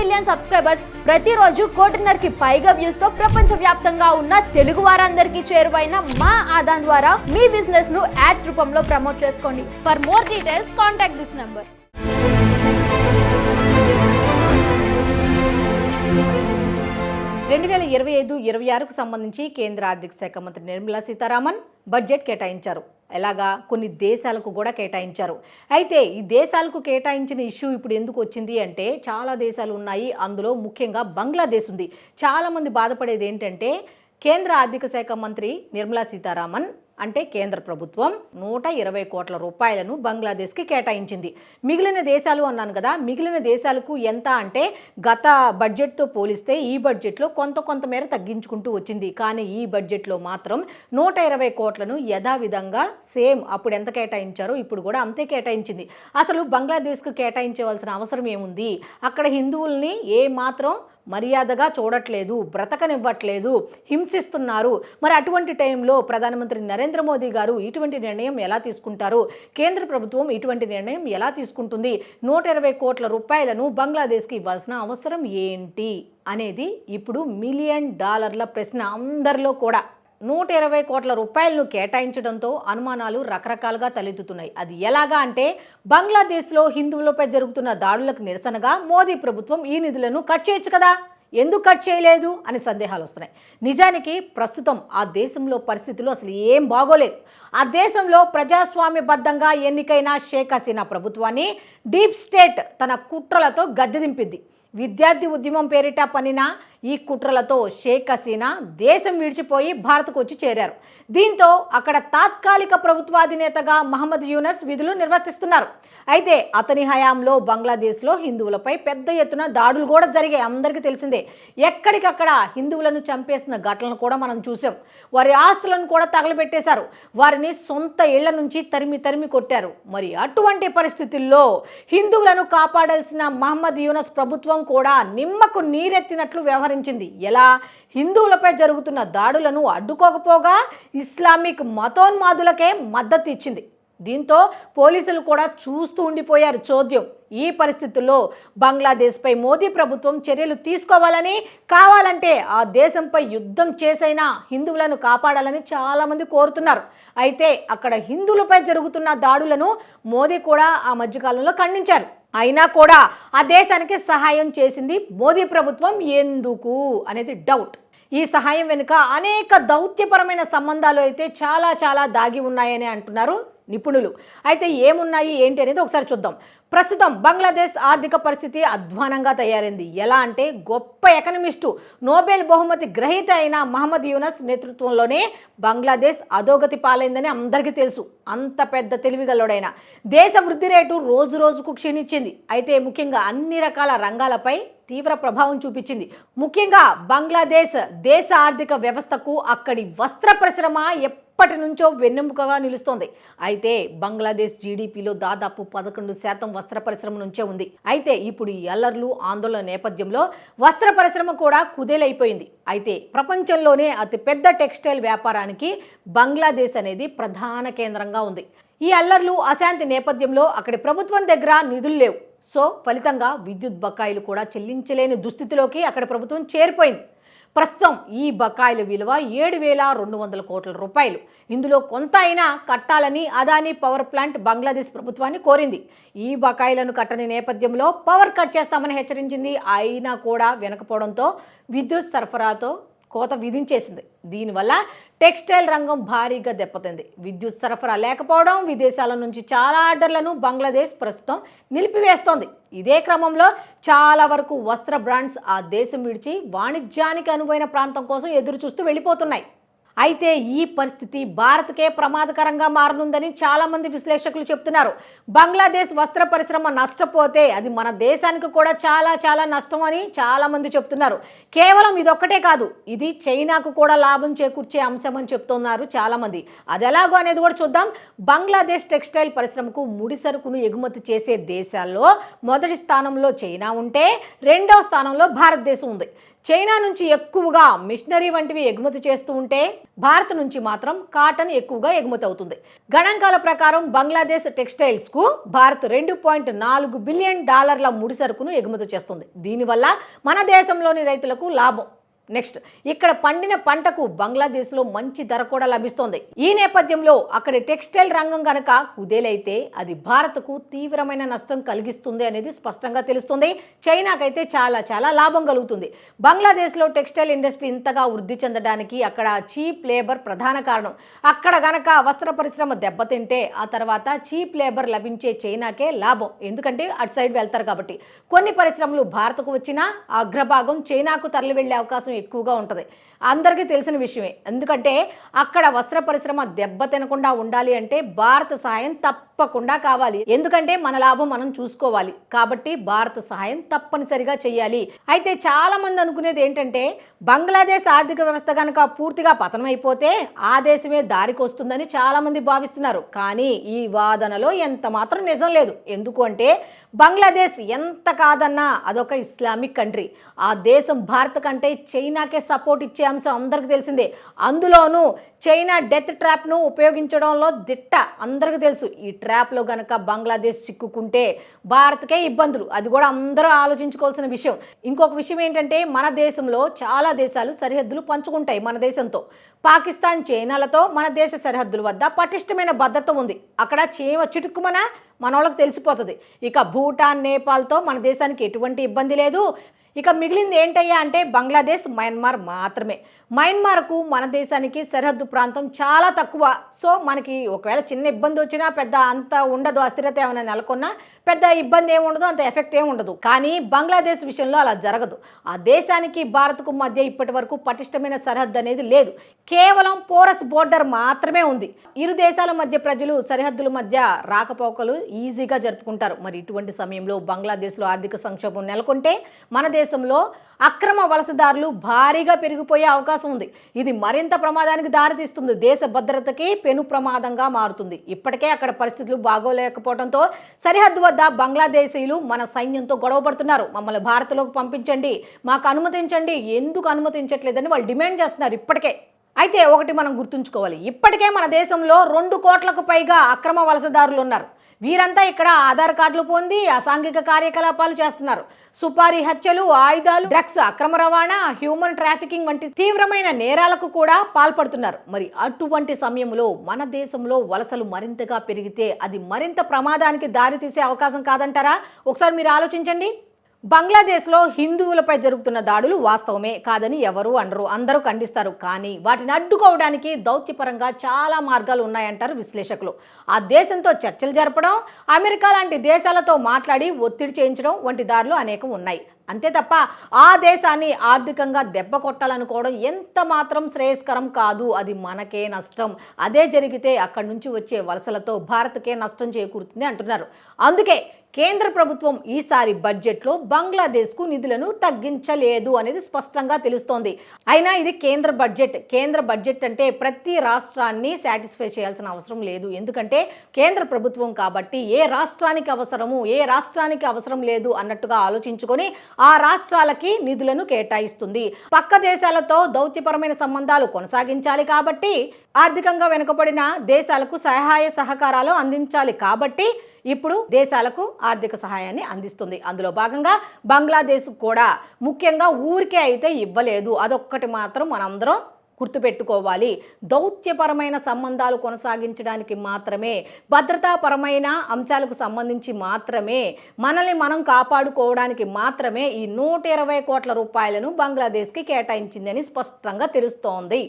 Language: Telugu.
మిలియన్ సబ్స్క్రైబర్స్ ప్రతిరోజు కోటిన్నరకి పైగా వ్యూస్తో ప్రపంచ వ్యాప్తంగా ఉన్న తెలుగు వారందరికీ చేరువైన మా ఆదాన్ ద్వారా మీ బిజినెస్ను యాడ్స్ రూపంలో ప్రమోట్ చేసుకోండి. For more details contact this number రెండు వేల ఇరవై ఐదు ఇరవై ఆరుకు సంబంధించి కేంద్ర ఆర్థిక శాఖ మంత్రి నిర్మలా సీతారామన్ బడ్జెట్ కేటాయించారు. ఎలాగా కొన్ని దేశాలకు కూడా కేటాయించారు. అయితే ఈ దేశాలకు కేటాయించిన ఇష్యూ ఇప్పుడు ఎందుకు వచ్చింది అంటే చాలా దేశాలు ఉన్నాయి. అందులో ముఖ్యంగా బంగ్లాదేశ్ ఉంది. చాలామంది బాధపడేది ఏంటంటే కేంద్ర ఆర్థిక శాఖ మంత్రి నిర్మలా సీతారామన్ అంటే కేంద్ర ప్రభుత్వం నూట ఇరవై కోట్ల రూపాయలను బంగ్లాదేశ్కి కేటాయించింది. మిగిలిన దేశాలు అన్నాను కదా మిగిలిన దేశాలకు ఎంత అంటే గత బడ్జెట్తో పోలిస్తే ఈ బడ్జెట్లో కొంత కొంత మేర తగ్గించుకుంటూ వచ్చింది. కానీ ఈ బడ్జెట్లో మాత్రం నూట ఇరవై కోట్లను యథావిధంగా సేమ్ అప్పుడు ఎంత కేటాయించారో ఇప్పుడు కూడా అంతే కేటాయించింది. అసలు బంగ్లాదేశ్కు కేటాయించవలసిన అవసరం ఏముంది? అక్కడ హిందువుల్ని ఏ మాత్రం మర్యాదగా చూడట్లేదు బ్రతకనివ్వట్లేదు హింసిస్తున్నారు. మరి అటువంటి టైంలో ప్రధానమంత్రి నరేంద్ర మోదీ గారు ఇటువంటి నిర్ణయం ఎలా తీసుకుంటారు? కేంద్ర ప్రభుత్వం ఇటువంటి నిర్ణయం ఎలా తీసుకుంటుంది? నూట ఇరవై కోట్ల రూపాయలను బంగ్లాదేశ్కి ఇవ్వాల్సిన అవసరం ఏంటి? అనేది ఇప్పుడు మిలియన్ డాలర్ల ప్రశ్న అందరిలో కూడా. నూట ఇరవై కోట్ల రూపాయలను కేటాయించడంతో అనుమానాలు రకరకాలుగా తలెత్తుతున్నాయి. అది ఎలాగా అంటే బంగ్లాదేశ్లో హిందువులపై జరుగుతున్న దాడులకు నిరసనగా మోదీ ప్రభుత్వం ఈ నిధులను కట్ చేయొచ్చు కదా? ఎందుకు కట్ చేయలేదు? అని సందేహాలు వస్తున్నాయి. నిజానికి ప్రస్తుతం ఆ దేశంలో పరిస్థితులు అసలు ఏం బాగోలేదు. ఆ దేశంలో ప్రజాస్వామ్యబద్ధంగా ఎన్నికైన షేక్ హసీనా ప్రభుత్వాన్ని డీప్ స్టేట్ తన కుట్రలతో గద్దె దింపింది. విద్యార్థి ఉద్యమం పేరిట పనిన ఈ కుట్రలతో షేక్ హసీనా దేశం విడిచిపోయి భారత్కు వచ్చి చేరారు. దీంతో అక్కడ తాత్కాలిక ప్రభుత్వాధినేతగా మహమ్మద్ యూనస్ విధులు నిర్వర్తిస్తున్నారు. అయితే అతని హయాంలో బంగ్లాదేశ్లో హిందువులపై పెద్ద ఎత్తున దాడులు కూడా జరిగాయి. అందరికీ తెలిసిందే ఎక్కడికక్కడ హిందువులను చంపేసిన ఘటనలు కూడా మనం చూసాం. వారి ఆస్తులను కూడా తగలబెట్టేశారు. వారిని సొంత ఇళ్ళ నుంచి తరిమి తరిమి కొట్టారు. మరి అటువంటి పరిస్థితుల్లో హిందువులను కాపాడాల్సిన మహమ్మద్ యూనస్ ప్రభుత్వం కూడా నిమ్మకు నీరెత్తినట్లు వ్యవహరించింది. ఎలా? హిందువులపై జరుగుతున్న దాడులను అడ్డుకోకపోగా ఇస్లామిక్ మతోన్మాదులకే మద్దతు ఇచ్చింది. దీంతో పోలీసులు కూడా చూస్తూ ఉండిపోయారు చోద్యం. ఈ పరిస్థితుల్లో బంగ్లాదేశ్పై మోదీ ప్రభుత్వం చర్యలు తీసుకోవాలని కావాలంటే ఆ దేశంపై యుద్ధం చేసైనా హిందువులను కాపాడాలని చాలామంది కోరుతున్నారు. అయితే అక్కడ హిందువులపై జరుగుతున్న దాడులను మోదీ కూడా ఆ మధ్యకాలంలో ఖండించారు. అయినా కూడా ఆ దేశానికి సహాయం చేసింది మోదీ ప్రభుత్వం ఎందుకు అనేది డౌట్. ఈ సహాయం వెనుక అనేక దౌత్యపరమైన సంబంధాలు అయితే చాలా చాలా దాగి ఉన్నాయని అంటున్నారు. నిపుణులు. అయితే ఏమున్నాయి ఏంటి అనేది ఒకసారి చూద్దాం. ప్రస్తుతం బంగ్లాదేశ్ ఆర్థిక పరిస్థితి అధ్వానంగా తయారైంది. ఎలా అంటే గొప్ప ఎకనమిస్టు నోబెల్ బహుమతి గ్రహీత అయిన మహమ్మద్ యూనస్ నేతృత్వంలోనే బంగ్లాదేశ్ అధోగతి పాలైందని అందరికీ తెలుసు. అంత పెద్ద తెలివిగల్లోడైన దేశ వృద్ధి రేటు రోజు రోజుకు క్షీణించింది. అయితే ముఖ్యంగా అన్ని రకాల రంగాలపై తీవ్ర ప్రభావం చూపించింది. ముఖ్యంగా బంగ్లాదేశ్ దేశ ఆర్థిక వ్యవస్థకు అక్కడి వస్త్ర పరిశ్రమ ఎప్పటి నుంచో వెన్నెముకగా నిలుస్తోంది. అయితే బంగ్లాదేశ్ జీడిపిలో దాదాపు పదకొండు శాతం వస్త్ర పరిశ్రమ నుంచే ఉంది. అయితే ఇప్పుడు ఈ అల్లర్లు ఆందోళన నేపథ్యంలో వస్త్ర పరిశ్రమ కూడా కుదేలైపోయింది. అయితే ప్రపంచంలోనే అతిపెద్ద టెక్స్టైల్ వ్యాపారానికి బంగ్లాదేశ్ అనేది ప్రధాన కేంద్రంగా ఉంది. ఈ అల్లర్లు అశాంతి నేపథ్యంలో అక్కడి ప్రభుత్వం దగ్గర నిధులు లేవు. సో ఫలితంగా విద్యుత్ బకాయిలు కూడా చెల్లించలేని దుస్థితిలోకి అక్కడ ప్రభుత్వం చేరిపోయింది. ప్రస్తుతం ఈ బకాయిల విలువ ఏడు వేల రెండు వందల కోట్ల రూపాయలు. ఇందులో కొంత అయినా కట్టాలని అదానీ పవర్ ప్లాంట్ బంగ్లాదేశ్ ప్రభుత్వాన్ని కోరింది. ఈ బకాయిలను కట్టని నేపథ్యంలో పవర్ కట్ చేస్తామని హెచ్చరించింది. అయినా కూడా వెనకపోవడంతో విద్యుత్ సరఫరాతో కోత విధించేసింది. దీనివల్ల టెక్స్టైల్ రంగం భారీగా దెబ్బతింది. విద్యుత్ సరఫరా లేకపోవడం విదేశాల నుంచి చాలా ఆర్డర్లను బంగ్లాదేశ్ ప్రస్తుతం నిలిపివేస్తోంది. ఇదే క్రమంలో చాలా వరకు వస్త్ర బ్రాండ్స్ ఆ దేశం విడిచి వాణిజ్యానికి అనువైన ప్రాంతం కోసం ఎదురు చూస్తూ వెళ్ళిపోతున్నాయి. అయితే ఈ పరిస్థితి భారత్కే ప్రమాదకరంగా మారనుందని చాలామంది విశ్లేషకులు చెప్తున్నారు. బంగ్లాదేశ్ వస్త్ర పరిశ్రమ నష్టపోతే అది మన దేశానికి కూడా చాలా చాలా నష్టం అని చాలామంది చెప్తున్నారు. కేవలం ఇదొక్కటే కాదు ఇది చైనాకు కూడా లాభం చేకూర్చే అంశం అని చెప్తున్నారు చాలామంది. అది ఎలాగో అనేది కూడా చూద్దాం. బంగ్లాదేశ్ టెక్స్టైల్ పరిశ్రమకు ముడి సరుకును ఎగుమతి చేసే దేశాల్లో మొదటి స్థానంలో చైనా ఉంటే రెండవ స్థానంలో భారతదేశం ఉంది. చైనా నుంచి ఎక్కువగా మిషనరీ వంటివి ఎగుమతి చేస్తూ ఉంటే భారత్ నుంచి మాత్రం కాటన్ ఎక్కువగా ఎగుమతి అవుతుంది. గణాంకాల ప్రకారం బంగ్లాదేశ్ టెక్స్టైల్స్కు భారత్ రెండు పాయింట్ నాలుగు బిలియన్ డాలర్ల ముడి సరుకును ఎగుమతి చేస్తుంది. దీనివల్ల మన దేశంలోని రైతులకు లాభం. నెక్స్ట్ ఇక్కడ పండిన పంటకు బంగ్లాదేశ్లో మంచి ధర కూడా లభిస్తోంది. ఈ నేపథ్యంలో అక్కడి టెక్స్టైల్ రంగం కనుక కుదేలైతే అది భారత్కు తీవ్రమైన నష్టం కలిగిస్తుంది అనేది స్పష్టంగా తెలుస్తుంది. చైనాకైతే చాలా చాలా లాభం కలుగుతుంది. బంగ్లాదేశ్లో టెక్స్టైల్ ఇండస్ట్రీ ఇంతగా వృద్ధి చెందడానికి అక్కడ చీప్ లేబర్ ప్రధాన కారణం. అక్కడ గనక వస్త్ర పరిశ్రమ దెబ్బతింటే ఆ తర్వాత చీప్ లేబర్ లభించే చైనాకే లాభం. ఎందుకంటే అటు సైడ్ వెళ్తారు కాబట్టి. కొన్ని పరిశ్రమలు భారత్కు వచ్చినా అగ్రభాగం చైనాకు తరలి వెళ్ళే అవకాశం ఎక్కువగా ఉంటుంది. అందరికీ తెలిసిన విషయమే. ఎందుకంటే అక్కడ వస్త్ర పరిశ్రమ దెబ్బ తినకుండా ఉండాలి అంటే భారత సహాయం తప్పకుండా కావాలి. ఎందుకంటే మన లాభం మనం చూసుకోవాలి. కాబట్టి భారత సహాయం తప్పనిసరిగా చేయాలి అయితే చాలా మంది అనుకునేది ఏంటంటే బంగ్లాదేశ్ ఆర్థిక వ్యవస్థ కనుక పూర్తిగా పతనమైపోతే ఆ దేశమే దారికి వస్తుందని చాలా మంది భావిస్తున్నారు. కానీ ఈ వాదనలో ఎంత మాత్రం నిజం లేదు. ఎందుకు అంటే బంగ్లాదేశ్ ఎంత కాదన్నా అదొక ఇస్లామిక్ కంట్రీ. ఆ దేశం భారత్ కంటే చైనాకే సపోర్ట్ ఇచ్చే అంశం అందరికీ తెలిసిందే. అందులోనూ చైనా డెత్ ట్రాప్ను ఉపయోగించడంలో దిట్ట అందరికీ తెలుసు. ఈ ట్రాప్లో గనక బంగ్లాదేశ్ చిక్కుకుంటే భారత్కే ఇబ్బందులు. అది కూడా అందరూ ఆలోచించుకోవాల్సిన విషయం. ఇంకొక విషయం ఏంటంటే మన దేశంలో చాలా దేశాలు సరిహద్దులు పంచుకుంటాయి మన దేశంతో. పాకిస్తాన్ చైనాలతో మన దేశ సరిహద్దుల వద్ద పటిష్టమైన భద్రత ఉంది. అక్కడ చీమ చిటుక్కుమన మన వాళ్ళకి తెలిసిపోతుంది. ఇక భూటాన్ నేపాల్తో మన దేశానికి ఎటువంటి ఇబ్బంది లేదు. ఇక మిగిలింది ఏంటయ్యా అంటే బంగ్లాదేశ్ మయన్మార్ మాత్రమే. మయన్మార్కు మన దేశానికి సరిహద్దు ప్రాంతం చాలా తక్కువ. సో మనకి ఒకవేళ చిన్న ఇబ్బంది వచ్చినా పెద్ద అంత ఉండదు అస్థిరత ఏమైనా నెలకొన్నా పెద్ద ఇబ్బంది ఏమి ఉండదు అంత ఎఫెక్ట్ ఏమి ఉండదు. కానీ బంగ్లాదేశ్ విషయంలో అలా జరగదు. ఆ దేశానికి భారత్కు మధ్య ఇప్పటి వరకు పటిష్టమైన సరిహద్దు అనేది లేదు. కేవలం పోరస్ బోర్డర్ మాత్రమే ఉంది. ఇరు దేశాల మధ్య ప్రజలు సరిహద్దుల మధ్య రాకపోకలు ఈజీగా జరుపుకుంటారు. మరి ఇటువంటి సమయంలో బంగ్లాదేశ్లో ఆర్థిక సంక్షోభం నెలకొంటే మన దేశంలో అక్రమ వలసదారులు భారీగా పెరిగిపోయే అవకాశం ఉంది. ఇది మరింత ప్రమాదానికి దారితీస్తుంది. దేశ భద్రతకి పెను ప్రమాదంగా మారుతుంది. ఇప్పటికే అక్కడ పరిస్థితులు బాగోలేకపోవడంతో సరిహద్దు వద్ద బంగ్లాదేశీయులు మన సైన్యంతో గొడవ పడుతున్నారు. మమ్మల్ని భారత్లోకి పంపించండి. మాకు అనుమతించండి. ఎందుకు అనుమతించట్లేదని వాళ్ళు డిమాండ్ చేస్తున్నారు ఇప్పటికే. అయితే ఒకటి మనం గుర్తుంచుకోవాలి. ఇప్పటికే మన దేశంలో రెండు కోట్లకు పైగా అక్రమ వలసదారులు ఉన్నారు. వీరంతా ఇక్కడ ఆధార్ కార్డులు పొంది అసాంఘిక కార్యకలాపాలు చేస్తున్నారు. సుపారీ హత్యలు ఆయుధాలు డ్రగ్స్ అక్రమ రవాణా హ్యూమన్ ట్రాఫికింగ్ వంటి తీవ్రమైన నేరాలకు కూడా పాల్పడుతున్నారు. మరి అటువంటి సమయంలో మన దేశంలో వలసలు మరింతగా పెరిగితే అది మరింత ప్రమాదానికి దారితీసే అవకాశం కాదంటారా? ఒకసారి మీరు ఆలోచించండి. బంగ్లాదేశ్లో హిందువులపై జరుగుతున్న దాడులు వాస్తవమే కాదని ఎవరు అనరు అందరూ ఖండిస్తారు. కానీ వాటిని అడ్డుకోవడానికి దౌత్యపరంగా చాలా మార్గాలు ఉన్నాయంటారు విశ్లేషకులు. ఆ దేశంతో చర్చలు జరపడం అమెరికా లాంటి దేశాలతో మాట్లాడి ఒత్తిడి చేయించడం వంటి దారులు అనేకం ఉన్నాయి. అంతే తప్ప ఆ దేశాన్ని ఆర్థికంగా దెబ్బ కొట్టాలనుకోవడం ఎంత మాత్రం శ్రేయస్కరం కాదు అది మనకే నష్టం. అదే జరిగితే అక్కడి నుంచి వచ్చే వలసలతో భారత్కే నష్టం చేకూరుతుంది అంటున్నారు. అందుకే కేంద్ర ప్రభుత్వం ఈసారి బడ్జెట్లో బంగ్లాదేశ్కు నిధులను తగ్గించలేదు అనేది స్పష్టంగా తెలుస్తోంది. అయినా ఇది కేంద్ర బడ్జెట్. కేంద్ర బడ్జెట్ అంటే ప్రతి రాష్ట్రాన్ని సాటిస్ఫై చేయాల్సిన అవసరం లేదు. ఎందుకంటే కేంద్ర ప్రభుత్వం కాబట్టి ఏ రాష్ట్రానికి అవసరము ఏ రాష్ట్రానికి అవసరం లేదు అన్నట్టుగా ఆలోచించుకొని ఆ రాష్ట్రాలకి నిధులను కేటాయిస్తుంది. పక్క దేశాలతో దౌత్యపరమైన సంబంధాలు కొనసాగించాలి కాబట్టి ఆర్థికంగా వెనుకబడిన దేశాలకు సహాయ సహకారాలు అందించాలి కాబట్టి ఇప్పుడు దేశాలకు ఆర్థిక సహాయాన్ని అందిస్తుంది. అందులో భాగంగా బంగ్లాదేశ్ కూడా ముఖ్యంగా ఊరికే అయితే ఇవ్వలేదు. అదొక్కటి మాత్రం మనందరం గుర్తుపెట్టుకోవాలి. దౌత్యపరమైన సంబంధాలు కొనసాగించడానికి మాత్రమే భద్రతాపరమైన అంశాలకు సంబంధించి మాత్రమే మనల్ని మనం కాపాడుకోవడానికి మాత్రమే ఈ నూట ఇరవై కోట్ల రూపాయలను బంగ్లాదేశ్కి కేటాయించిందని స్పష్టంగా తెలుస్తోంది.